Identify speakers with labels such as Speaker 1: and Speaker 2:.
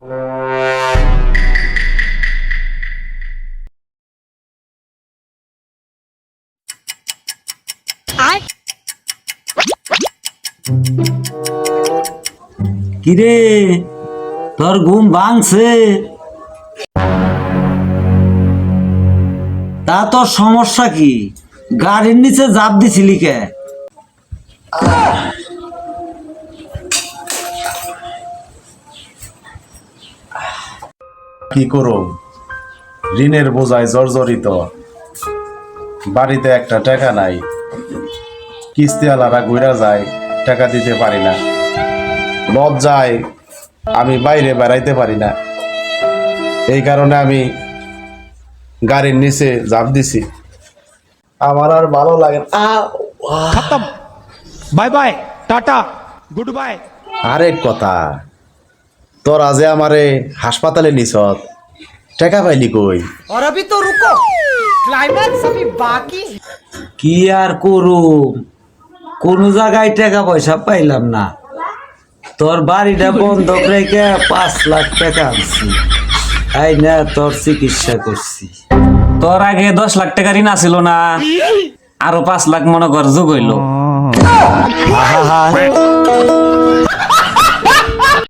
Speaker 1: কিরে তোর ঘুম ভাঙছে। তা তোর সমস্যা কি? গাড়ির নিচে জাপ দিছিলি কে?
Speaker 2: কি করুম? ঋণের বোঝায় জর্জরিত। বাড়িতে একটা টাকা নাই। কিস্তিওয়ালারা ঘুরা যায় টাকা দিতে পারি না। লজ্জায় আমি বাইরে বেড়াইতে পারি না। এই কারণে আমি গাড়ির নিচে ঝাঁপ দিছি। আমার আর ভালো লাগে না।
Speaker 3: Bye bye tata good bye.
Speaker 2: আরেক কথা তোরা যে আমারে হাসপাতালে নিছত টাকা পাইলি কই
Speaker 4: और अभी तो रुको क्लाइमैक्स अभी बाकी है
Speaker 1: কি আর করুম কোনো জায়গায় টাকা পয়সা পাইলাম না তোর বাড়িটা বন্ধক রেখে পাঁচ লাখ টাকা আনছি তাই না তোর চিকিৎসা করছি
Speaker 5: তোর আগে দশ লাখ টাকা ঋণ আসিল না আরো পাঁচ লাখ মনে কর যোগ হইলো
Speaker 1: আহা